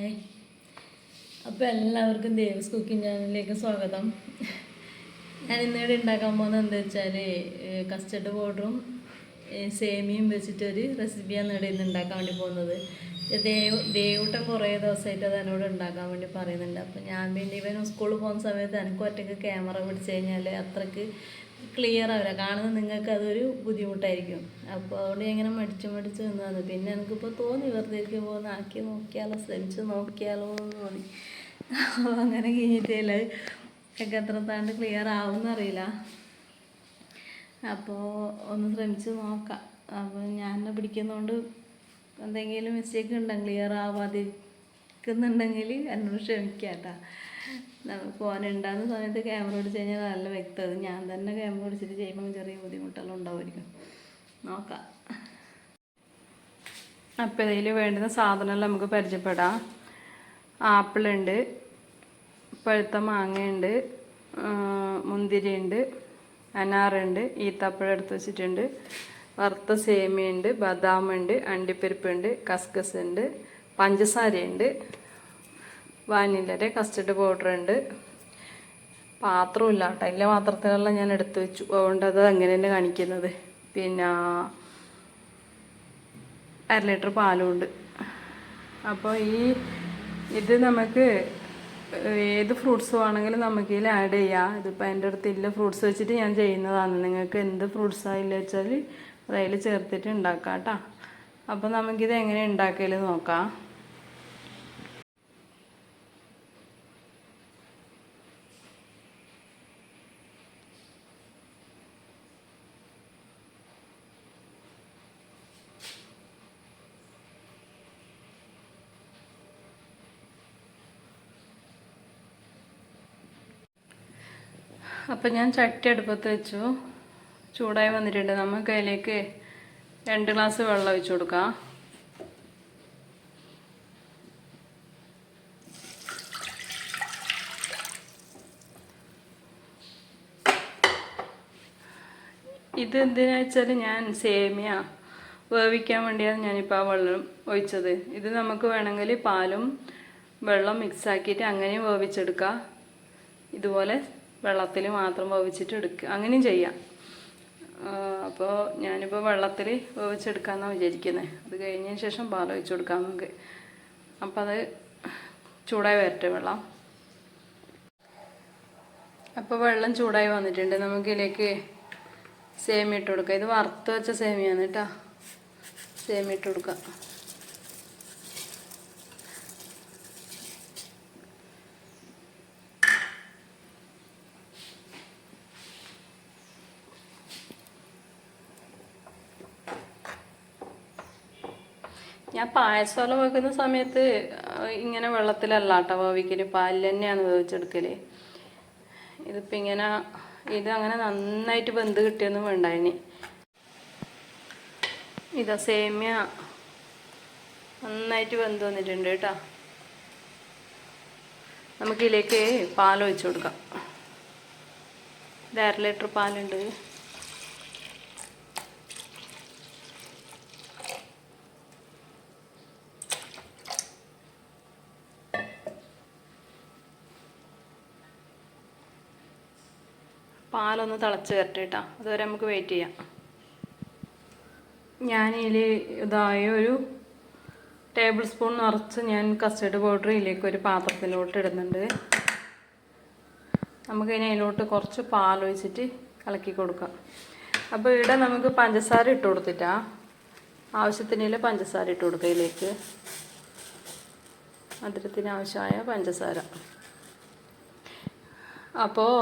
Hi അപ്പോൾ എല്ലാവർക്കും Devas cooking ചാനലിലേക്ക് സ്വാഗതം. ഞാൻ ഇന്നിവിടെ ഉണ്ടാക്കാൻ പോകുന്നത് എന്താ വെച്ചാൽ കസ്റ്റർഡ് പൗഡറും സേമിയും വെച്ചിട്ടൊരു റെസിപ്പിയാണ് ഇവിടെ ഇന്ന് ഉണ്ടാക്കാൻ വേണ്ടി പോകുന്നത്. ദേവ് ദേവൂട്ടം കുറേ ദിവസമായിട്ട് അത് എന്നോട് ഉണ്ടാക്കാൻ വേണ്ടി പറയുന്നുണ്ട്. അപ്പോൾ ഞാൻ പിന്നെ ഇവൻ സ്കൂളിൽ പോകുന്ന സമയത്ത് എനിക്ക് ഒറ്റയ്ക്ക് ക്യാമറ പിടിച്ച് കഴിഞ്ഞാൽ അത്രയ്ക്ക് ക്ലിയർ ആവില്ല. കാണുന്ന നിങ്ങൾക്ക് അതൊരു ബുദ്ധിമുട്ടായിരിക്കും. അപ്പോൾ അതുകൊണ്ട് ഇങ്ങനെ മടിച്ച് മടിച്ച് നിന്നത് പിന്നെ എനിക്കിപ്പോൾ തോന്നി വെറുതെ ഒന്ന് ആക്കി നോക്കിയാലോ ശ്രമിച്ച് നോക്കിയാലോ എന്ന് തോന്നി. അങ്ങനെ കഴിഞ്ഞിട്ടില്ല ഒക്കെ എത്ര താണ്ട് ക്ലിയർ ആവുമെന്നറിയില്ല അപ്പോൾ ഒന്ന് ശ്രമിച്ച് നോക്കാം. അപ്പോൾ ഞാൻ പിടിക്കുന്നതുകൊണ്ട് എന്തെങ്കിലും മിസ്റ്റേക്ക് ഉണ്ടെങ്കിൽ ക്ലിയർ ആവാതിരിക്കുന്നുണ്ടെങ്കിൽ എന്നോട് ക്ഷമിക്കാം കേട്ടോ നമുക്ക് ഓനുണ്ടാകുന്ന സമയത്ത് ക്യാമറ പിടിച്ച് കഴിഞ്ഞാൽ നല്ല വ്യക്തത ഞാൻ തന്നെ ക്യാമറ പിടിച്ചിട്ട് ചെയ്യുമ്പോൾ ചെറിയ ബുദ്ധിമുട്ടെല്ലാം ഉണ്ടാവുമായിരിക്കും. നോക്കാം. അപ്പോൾ ഇതിൽ വേണ്ടുന്ന സാധനമെല്ലാം നമുക്ക് പരിചയപ്പെടാം. ആപ്പിളുണ്ട് പഴുത്ത മാങ്ങയുണ്ട് മുന്തിരിയുണ്ട് അനാറുണ്ട് ഈത്തപ്പഴം എടുത്ത് വെച്ചിട്ടുണ്ട് വറുത്ത സേമിയുണ്ട് ബദാമുണ്ട് അണ്ടിപ്പരിപ്പുണ്ട് കസ്കസ് ഉണ്ട് പഞ്ചസാരയുണ്ട് വാനിലയുടെ കസ്റ്റർഡ് പൗഡർ ഉണ്ട്. പാത്രമില്ല കേട്ടോ. എല്ലാ പാത്രത്തിലെല്ലാം ഞാൻ എടുത്ത് വെച്ചു. അതുകൊണ്ട് അത് അങ്ങനെ തന്നെ കാണിക്കുന്നത്. പിന്നെ അര ലിറ്റർ പാലും ഉണ്ട് അപ്പോൾ ഈ ഇത് നമുക്ക് ഏത് ഫ്രൂട്ട്സ് വേണമെങ്കിലും നമുക്ക് ഇതിൽ ആഡ് ചെയ്യാം. ഇതിപ്പോൾ എന്റെ അടുത്ത് ഇല്ല ഫ്രൂട്ട്സ് വെച്ചിട്ട് ഞാൻ ചെയ്യുന്നതാണ്. നിങ്ങൾക്ക് എന്ത് ഫ്രൂട്ട്സ് ആയില്ല വെച്ചാൽ അതിൽ ചേർത്തിട്ട് ഉണ്ടാക്കാം കേട്ടോ. അപ്പോൾ നമുക്കിത് എങ്ങനെ ഉണ്ടാക്കൽ നോക്കാം. അപ്പം ഞാൻ ചട്ടി അടുപ്പത്ത് വെച്ചു. ചൂടായി വന്നിട്ടുണ്ട്. നമുക്ക് അതിലേക്ക് രണ്ട് ഗ്ലാസ് വെള്ളം ഒഴിച്ചു കൊടുക്കാം. ഇത് എന്തിനാ വെച്ചാൽ ഞാൻ സേമിയ വേവിക്കാൻ വേണ്ടിയാണ് ഞാനിപ്പോൾ ആ വെള്ളം ഒഴിച്ചത്. ഇത് നമുക്ക് വേണമെങ്കിൽ പാലും വെള്ളം മിക്സാക്കിയിട്ട് അങ്ങനെയും വേവിച്ചെടുക്കാം. ഇതുപോലെ വെള്ളത്തിൽ മാത്രം വേവിച്ചിട്ട് എടുക്കുക അങ്ങനെയും ചെയ്യാം. അപ്പോൾ ഞാനിപ്പോൾ വെള്ളത്തിൽ വേവിച്ചെടുക്കാമെന്നാണ് വിചാരിക്കുന്നത് അത് കഴിഞ്ഞതിന് ശേഷം പാൽ ഒഴിച്ച് കൊടുക്കാം നമുക്ക്. അപ്പോൾ അത് ചൂടായി വരട്ടെ വെള്ളം. അപ്പോൾ വെള്ളം ചൂടായി വന്നിട്ടുണ്ട്. നമുക്കിതിലേക്ക് സേമിയ ഇട്ട് കൊടുക്കാം. ഇത് വറുത്ത് വെച്ച സേമിയാണ് കേട്ടോ. സേമിയ ഇട്ട് കൊടുക്കാം. ഞാൻ പായസമെല്ലാം വെക്കുന്ന സമയത്ത് ഇങ്ങനെ വെള്ളത്തിലല്ല കേട്ടോ വേവിക്കൽ പാലിൽ തന്നെയാണ് വേവിച്ചെടുക്കൽ ഇതിപ്പോൾ ഇങ്ങനെ ഇത് അങ്ങനെ നന്നായിട്ട് ബന്ധ് കിട്ടിയൊന്നും വേണ്ട ഇതാ സേമിയ. നന്നായിട്ട് ബന്ധ് വന്നിട്ടുണ്ട് കേട്ടോ. നമുക്കിതിലേക്ക് പാൽ ഒഴിച്ചു കൊടുക്കാം. ഇത് അര ലിറ്റർ പാലുണ്ട്. പാലൊന്ന് തിളച്ച് വരട്ടെ കേട്ടോ അതുവരെ നമുക്ക് വെയിറ്റ് ചെയ്യാം. ഞാൻ ഞാനിതിൽ ഇതായ ഒരു ടേബിൾ സ്പൂൺ നിറച്ച് ഞാൻ കസ്റ്റേർഡ് പൗഡർ ഇതിലേക്ക് ഒരു പാത്രത്തിലോട്ട് ഇടുന്നുണ്ട്. നമുക്ക് ഇനി അതിലോട്ട് കുറച്ച് പാലൊഴിച്ചിട്ട് ഇളക്കി കൊടുക്കാം. അപ്പോൾ ഇവിടെ നമുക്ക് പഞ്ചസാര ഇട്ട് കൊടുത്തിട്ടാ. ആവശ്യത്തിനില്ല പഞ്ചസാര ഇട്ട് കൊടുക്കുക ഇതിലേക്ക്. മധുരത്തിന് ആവശ്യമായ പഞ്ചസാര. അപ്പോൾ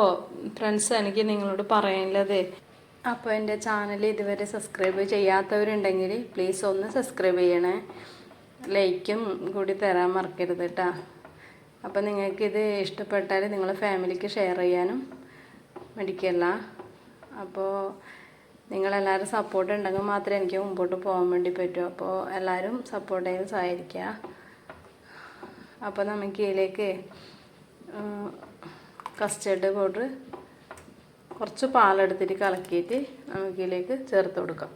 ഫ്രണ്ട്സ് എനിക്ക് നിങ്ങളോട് പറയാനുള്ളത് അപ്പോൾ എന്റെ ചാനൽ ഇതുവരെ സബ്സ്ക്രൈബ് ചെയ്യാത്തവരുണ്ടെങ്കിൽ പ്ലീസ് ഒന്ന് സബ്സ്ക്രൈബ് ചെയ്യണേ. ലൈക്കും കൂടി തരാൻ മറക്കരുത് കേട്ടോ അപ്പോൾ നിങ്ങൾക്കിത് ഇഷ്ടപ്പെട്ടാൽ നിങ്ങളെ ഫാമിലിക്ക് ഷെയർ ചെയ്യാനും മടിക്കല്ല. അപ്പോൾ നിങ്ങളെല്ലാവരും സപ്പോർട്ട് ഉണ്ടെങ്കിൽ മാത്രമേ എനിക്ക് മുമ്പോട്ട് പോകാൻ വേണ്ടി പറ്റൂ. അപ്പോൾ എല്ലാവരും സപ്പോർട്ട് ചെയ്ത് സഹായിക്കുക. അപ്പോൾ നമുക്ക് ഇതിലേക്ക് കസ്റ്റേർഡ് പൗഡർ കുറച്ച് പാലെടുത്തിട്ട് കലക്കിയിട്ട് നമുക്കിതിലേക്ക് ചേർത്ത് കൊടുക്കാം.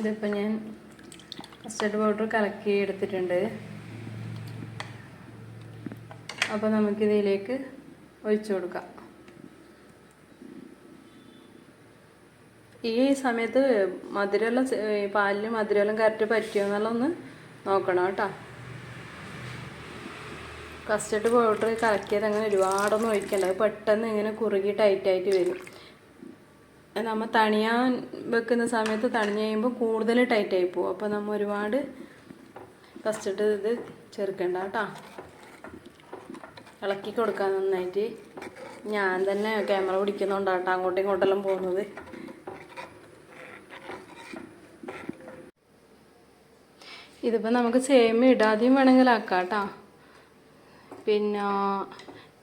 ഇതിപ്പോൾ ഞാൻ കസ്റ്റേർഡ് പൗഡർ കലക്കി എടുത്തിട്ടുണ്ട്. അപ്പോൾ നമുക്കിതിലേക്ക് ഒഴിച്ചു കൊടുക്കാം. ഈ സമയത്ത് മധുരമെല്ലാം പാലിൽ മധുരമെല്ലാം കറക്റ്റ് പറ്റിയോ എന്നെല്ലാം ഒന്ന് നോക്കണം കേട്ടോ. കസ്റ്റർഡ് പൗഡർ കലക്കിയത് അങ്ങനെ ഒരുപാടൊന്നും ഒഴിക്കണ്ട. അത് പെട്ടെന്ന് ഇങ്ങനെ കുറുകി ടൈറ്റായിട്ട് വരും. നമ്മൾ തണിയാൻ വെക്കുന്ന സമയത്ത് തണിഞ്ഞ് കഴിയുമ്പോൾ കൂടുതൽ ടൈറ്റായി പോകും. അപ്പോൾ നമ്മൾ ഒരുപാട് കസ്റ്റർഡ് ഇത് ചേർക്കണ്ട കേട്ടോ. ഇളക്കി കൊടുക്കാൻ നന്നായിട്ട്. ഞാൻ തന്നെ ക്യാമറ പിടിക്കുന്നുണ്ടാട്ടോ അങ്ങോട്ടും ഇങ്ങോട്ടെല്ലാം പോകുന്നത്. ഇതിപ്പോൾ നമുക്ക് സേമിയ ഇടാതെയും വേണമെങ്കിൽ ആക്കാം കേട്ടോ. പിന്നെ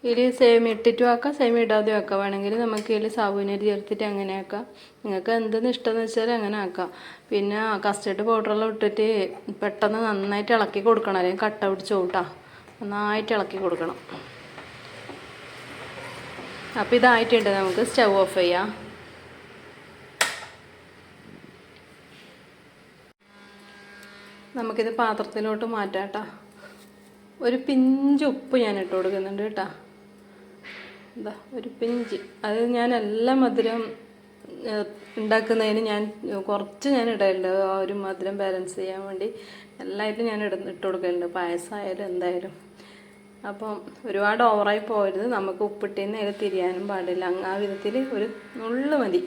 ഇതിൽ സേമിയ ഇട്ടിട്ടും ആക്കാം സേമിയ ഇടാതെ ആക്കാം വേണമെങ്കിൽ നമുക്ക് ഇതിൽ സാബുനരി ചേർത്തിട്ട് അങ്ങനെ ആക്കാം നിങ്ങൾക്ക് എന്തെന്ന് ഇഷ്ടമെന്ന് വെച്ചാൽ അങ്ങനെ ആക്കാം. പിന്നെ കസ്റ്റർഡ് പൗഡറെല്ലാം ഇട്ടിട്ട് പെട്ടെന്ന് നന്നായിട്ട് ഇളക്കി കൊടുക്കണം. അല്ലെങ്കിൽ കട്ട പിടിച്ച് കൂട്ടാ നന്നായിട്ട് ഇളക്കി കൊടുക്കണം. അപ്പോൾ ഇതായിട്ടുണ്ട്. നമുക്ക് സ്റ്റവ് ഓഫ് ചെയ്യാം. നമുക്കിത് പാത്രത്തിലോട്ട് മാറ്റാം കേട്ടോ ഒരു പിഞ്ച് ഉപ്പ് ഞാൻ ഇട്ട് കൊടുക്കുന്നുണ്ട് കേട്ടോ. എന്താ ഒരു പിഞ്ച്. അത് ഞാൻ എല്ലാ മധുരം ഉണ്ടാക്കുന്നതിന് ഞാൻ കുറച്ച് ഞാൻ ഇടലുണ്ട്. ആ ഒരു മധുരം ബാലൻസ് ചെയ്യാൻ വേണ്ടി എല്ലായിട്ടും ഞാൻ ഇട ഇട്ട് കൊടുക്കലുണ്ട്. പായസമായാലും എന്തായാലും. അപ്പം ഒരുപാട് ഓവറായി പോകരുത് നമുക്ക് ഉപ്പിട്ടേന്ന് അതിൽ തിരിയാനും പാടില്ല. ആ വിധത്തിൽ ഒരു നുള്ളു മതി.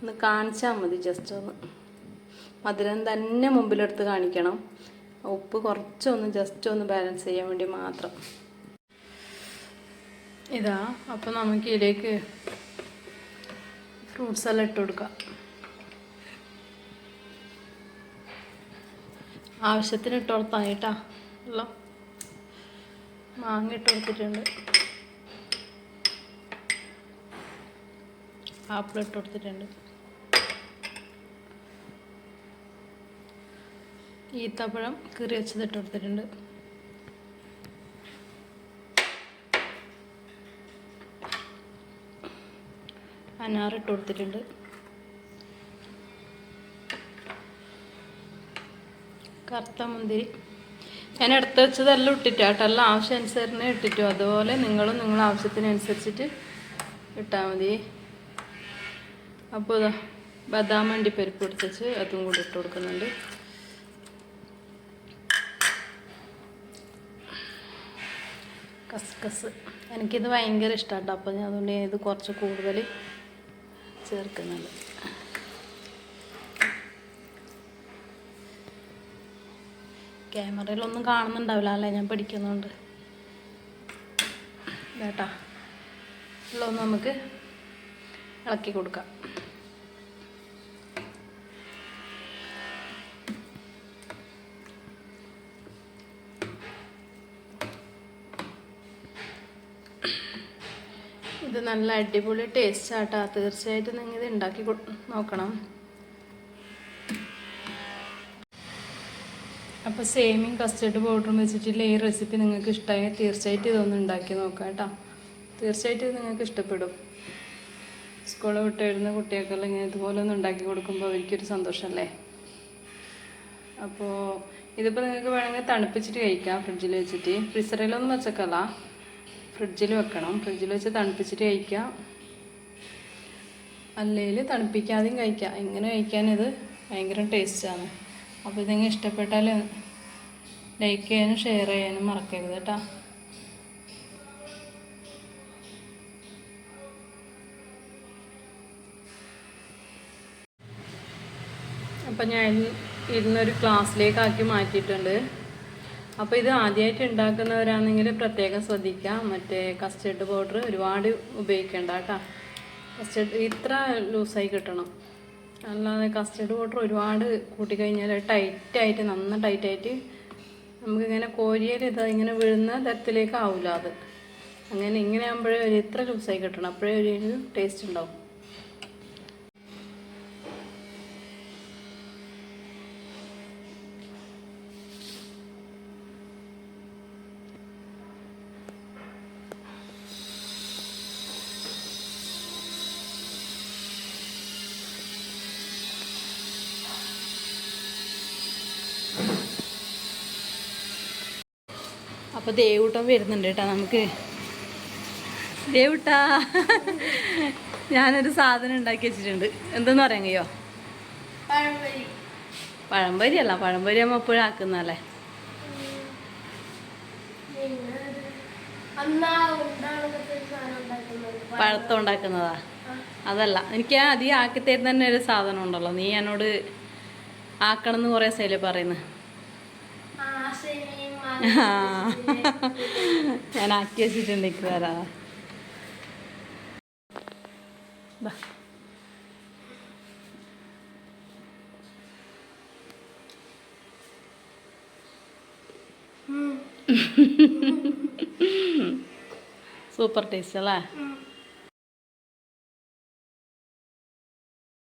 ഒന്ന് കാണിച്ചാൽ മതി ജസ്റ്റ് ഒന്ന്. മധുരം തന്നെ മുമ്പിലെടുത്ത് കാണിക്കണം. ഉപ്പ് കുറച്ചൊന്ന് ജസ്റ്റ് ഒന്ന് ബാലൻസ് ചെയ്യാൻ വേണ്ടി മാത്രം. ഇതാ അപ്പോൾ നമുക്ക് ഇതിലേക്ക് ഫ്രൂട്ട്സ് എല്ലാം ഇട്ട് കൊടുക്കാം. ആവശ്യത്തിന് ഇട്ട് കൊടുത്താൽ കേട്ടാ എല്ലാം മാങ്ങ ഇട്ട് കൊടുത്തിട്ടുണ്ട്. ആപ്പിൾ ഇട്ട് കൊടുത്തിട്ടുണ്ട്. ഈത്തപ്പഴം കീറി വെച്ചത് ഇട്ട് കൊടുത്തിട്ടുണ്ട്. അനാർ ഇട്ട് കൊടുത്തിട്ടുണ്ട്. കറുത്ത മുന്തിരി. ഞാൻ എടുത്ത് വെച്ചതെല്ലാം ഇട്ടിട്ടാട്ടോ എല്ലാം ആവശ്യം അനുസരിച്ച് ഇട്ടിട്ടു? അതുപോലെ നിങ്ങളും നിങ്ങളുടെ ആവശ്യത്തിനനുസരിച്ചിട്ട് ഇട്ടാൽ മതി. അപ്പോൾ ബദാം വണ്ടി പരിപ്പ് എടുത്ത് അതും കൂടി ഇട്ട് കൊടുക്കുന്നുണ്ട്. കസ്കസ് എനിക്കിത് ഭയങ്കര ഇഷ്ടമാണ് അപ്പോൾ ഞാൻ അതുകൊണ്ട് ഇത് കുറച്ച് കൂടുതൽ ചേർക്കുന്നുണ്ട്. ക്യാമറയിലൊന്നും കാണുന്നുണ്ടാവില്ല അല്ലേ? ഞാൻ പഠിക്കുന്നുണ്ട് കേട്ടോ ഉള്ളതൊന്ന് നമുക്ക് ഇളക്കി കൊടുക്കാം ഇത് നല്ല അടിപൊളി ടേസ്റ്റ് ആട്ടാ. തീർച്ചയായിട്ടും നിങ്ങൾ ഇത് ഉണ്ടാക്കി നോക്കണം. അപ്പോൾ സേമിയും കസ്റ്റേർഡ് പൗഡറും വെച്ചിട്ടുള്ള ഈ റെസിപ്പി നിങ്ങൾക്ക് ഇഷ്ടമായി തീർച്ചയായിട്ടും ഇതൊന്ന് ഉണ്ടാക്കി നോക്കാം കേട്ടോ തീർച്ചയായിട്ടും നിങ്ങൾക്ക് ഇഷ്ടപ്പെടും. സ്കൂളിൽ വിട്ട് വരുന്ന കുട്ടികൾക്കെല്ലാം ഇങ്ങനെ ഇതുപോലെ ഒന്ന് ഉണ്ടാക്കി കൊടുക്കുമ്പോൾ അവർക്കൊരു സന്തോഷമല്ലേ അപ്പോൾ ഇതിപ്പോൾ നിങ്ങൾക്ക് വേണമെങ്കിൽ തണുപ്പിച്ചിട്ട് കഴിക്കാം ഫ്രിഡ്ജിൽ വെച്ചിട്ട്. ഫ്രീസറിലൊന്നും വെച്ചേക്കല്ല. ഫ്രിഡ്ജിൽ വെക്കണം. ഫ്രിഡ്ജിൽ വെച്ച് തണുപ്പിച്ചിട്ട് കഴിക്കാം അല്ലെങ്കിൽ തണുപ്പിക്കാതെയും കഴിക്കാം ഇങ്ങനെ കഴിക്കാനിത് ഭയങ്കര ടേസ്റ്റാണ്. അപ്പോൾ ഇതെങ്ങനെ ഇഷ്ടപ്പെട്ടാൽ ലൈക്ക് ചെയ്യാനും ഷെയർ ചെയ്യാനും മറക്കരുത് കേട്ടോ. അപ്പം ഞാൻ ഇരുന്നൊരു ക്ലാസ്സിലേക്കാക്കി മാറ്റിയിട്ടുണ്ട്. അപ്പോൾ ഇത് ആദ്യമായിട്ട് ഉണ്ടാക്കുന്നവരാണെങ്കിൽ പ്രത്യേകം ശ്രദ്ധിക്കുക മറ്റേ കസ്റ്റേർഡ് പൗഡർ ഒരുപാട് ഉപയോഗിക്കേണ്ട കേട്ടോ കസ്റ്റേർഡ് ഇത്ര ലൂസായി കിട്ടണം. അല്ലാതെ കസ്റ്റേർഡ് പൗഡർ ഒരുപാട് കൂട്ടിക്കഴിഞ്ഞാൽ ടൈറ്റായിട്ട് നന്ന ടൈറ്റായിട്ട് നമുക്കിങ്ങനെ കോരിയാൽ ഇത് ഇങ്ങനെ വീഴുന്ന തരത്തിലേക്ക് ആവില്ല അത്. അങ്ങനെ ഇങ്ങനെ ആകുമ്പോഴേ ഒരു ഇത്ര ലൂസായി കിട്ടണം. അപ്പോഴേ ഒരു ടേസ്റ്റ് ഉണ്ടാവും. അപ്പോൾ ദേവൂട്ടം വരുന്നുണ്ട് കേട്ടോ നമുക്ക്. ദേവൂട്ടാ. ഞാനൊരു സാധനം ഉണ്ടാക്കി വെച്ചിട്ടുണ്ട്. എന്തെന്ന് പറയാൻ കഴിയോ? പഴംപൊരി. അല്ല പഴംപൊരി നമ്മൾ എപ്പോഴും ആക്കുന്നല്ലേ പഴത്തം ഉണ്ടാക്കുന്നതാ? അതല്ല എനിക്ക് അധികം ആക്കി തരുന്ന തന്നെ ഒരു സാധനം ഉണ്ടല്ലോ. നീ എന്നോട് ആക്കണം എന്ന് കുറേ സൈൽ പറയുന്നു ആ, സേമിയയും ആ. മാങ്ങയും ഞാൻ ആക്കി വെച്ചിട്ടുണ്ട് ദാ. സൂപ്പർ ടേസ്റ്റ് അല്ലേ.